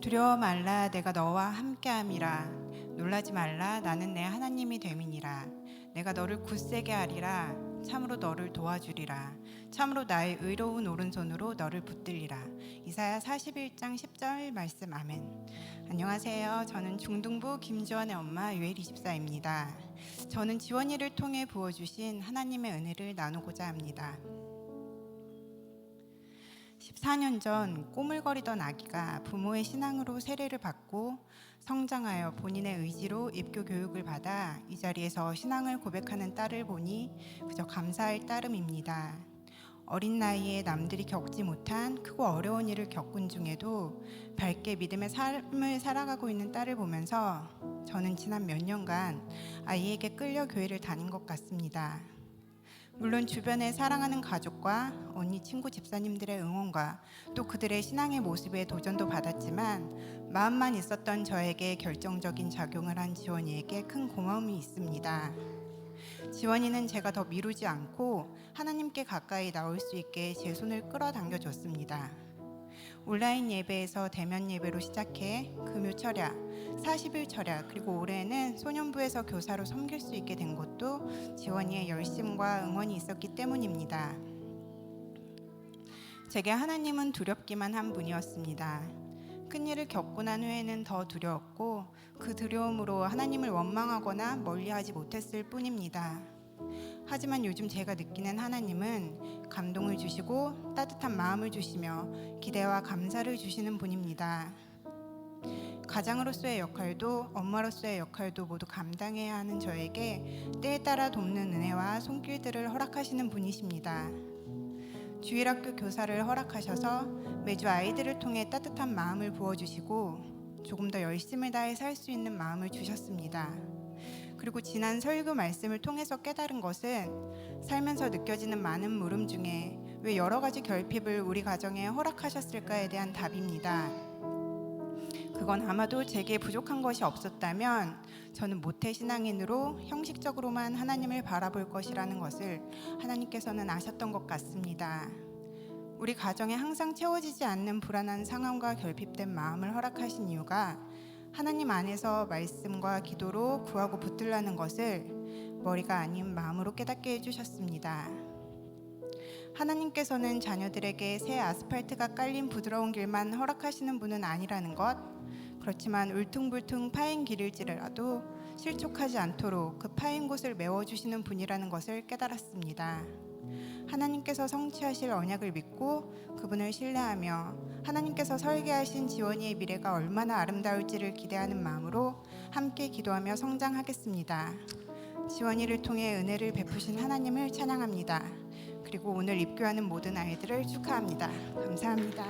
두려워 말라 내가 너와 함께함이라. 놀라지 말라 나는 내 하나님이 됨이니라. 내가 너를 굳세게 하리라. 참으로 너를 도와주리라. 참으로 나의 의로운 오른손으로 너를 붙들리라. 이사야 41장 10절 말씀 아멘. 안녕하세요. 저는 중등부 김지원의 엄마 유엘 이집사입니다. 저는 지원이를 통해 부어주신 하나님의 은혜를 나누고자 합니다 14년 전 꼬물거리던 아기가 부모의 신앙으로 세례를 받고 성장하여 본인의 의지로 입교 교육을 받아 이 자리에서 신앙을 고백하는 딸을 보니 그저 감사할 따름입니다. 어린 나이에 남들이 겪지 못한 크고 어려운 일을 겪은 중에도 밝게 믿음의 삶을 살아가고 있는 딸을 보면서 저는 지난 몇 년간 아이에게 끌려 교회를 다닌 것 같습니다. 물론 주변에 사랑하는 가족과 언니 친구 집사님들의 응원과 또 그들의 신앙의 모습에 도전도 받았지만 마음만 있었던 저에게 결정적인 작용을 한 지원이에게 큰 고마움이 있습니다. 지원이는 제가 더 미루지 않고 하나님께 가까이 나올 수 있게 제 손을 끌어당겨 줬습니다. 온라인 예배에서 대면 예배로 시작해 금요 철야, 40일 철야, 그리고 올해는 소년부에서 교사로 섬길 수 있게 된 것도 지원이의 열심과 응원이 있었기 때문입니다. 제게 하나님은 두렵기만 한 분이었습니다. 큰 일을 겪고 난 후에는 더 두려웠고 그 두려움으로 하나님을 원망하거나 멀리하지 못했을 뿐입니다. 하지만 요즘 제가 느끼는 하나님은 감동을 주시고 따뜻한 마음을 주시며 기대와 감사를 주시는 분입니다. 가장으로서의 역할도 엄마로서의 역할도 모두 감당해야 하는 저에게 때에 따라 돕는 은혜와 손길들을 허락하시는 분이십니다. 주일학교 교사를 허락하셔서 매주 아이들을 통해 따뜻한 마음을 부어주시고 조금 더 열심을 다해 살 수 있는 마음을 주셨습니다. 그리고 지난 설교 말씀을 통해서 깨달은 것은 살면서 느껴지는 많은 물음 중에 왜 여러 가지 결핍을 우리 가정에 허락하셨을까에 대한 답입니다. 그건 아마도 제게 부족한 것이 없었다면 저는 모태 신앙인으로 형식적으로만 하나님을 바라볼 것이라는 것을 하나님께서는 아셨던 것 같습니다. 우리 가정에 항상 채워지지 않는 불안한 상황과 결핍된 마음을 허락하신 이유가 하나님 안에서 말씀과 기도로 구하고 붙들라는 것을 머리가 아닌 마음으로 깨닫게 해주셨습니다. 하나님께서는 자녀들에게 새 아스팔트가 깔린 부드러운 길만 허락하시는 분은 아니라는 것, 그렇지만 울퉁불퉁 파인 길일지라도 실족하지 않도록 그 파인 곳을 메워주시는 분이라는 것을 깨달았습니다. 하나님께서 성취하실 언약을 믿고 그분을 신뢰하며 하나님께서 설계하신 지원이의 미래가 얼마나 아름다울지를 기대하는 마음으로 함께 기도하며 성장하겠습니다. 지원이를 통해 은혜를 베푸신 하나님을 찬양합니다. 그리고 오늘 입교하는 모든 아이들을 축하합니다. 감사합니다.